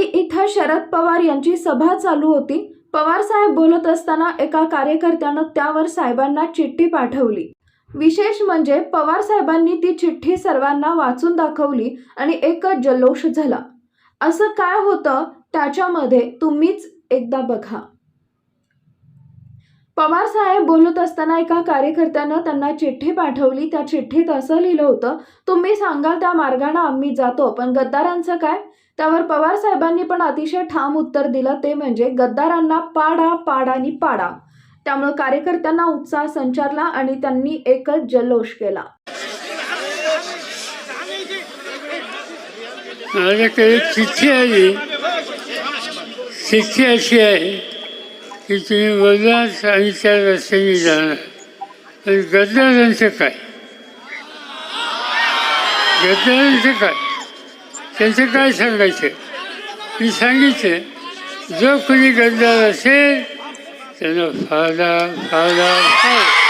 वाई इथं शरद पवार यांची सभा चालू होती. पवार साहेब बोलत असताना एका कार्यकर्त्यानं त्यावर साहेबांना चिठ्ठी पाठवली. विशेष म्हणजे पवार साहेबांनी ती चिठ्ठी सर्वांना वाचून दाखवली आणि एकच जल्लोष झाला. असं काय होतं? त्याच्यामध्ये तुम्हीच एकदा बघा. पवार साहेब बोलत असताना एका कार्यकर्त्यानं त्यांना चिठ्ठी पाठवली. त्या चिठ्ठीत असं लिहिलं होतं तुम्ही सांगाल त्या मार्गाने आम्ही जातो पण गद्दारांचं काय? त्यावर पवार साहेबांनी पण अतिशय ठाम उत्तर दिलं. ते म्हणजे गद्दारांना पाडा पाडा आणि पाडा. त्यामुळे कार्यकर्त्यांना उत्साह संचारला आणि त्यांनी एकच जल्लोष केला. चिठ्ठी आली चिठ्ठी अशी आहे की तुम्ही वजास आणि त्या रस्त्याने जाणार. पण गद्दारांचं काय? गद्दारांचं काय? त्यांचं काय सांगायचं? मी सांगितलं जो कोणी गद्दार असेल त्यांना फायदा फायदा फायदा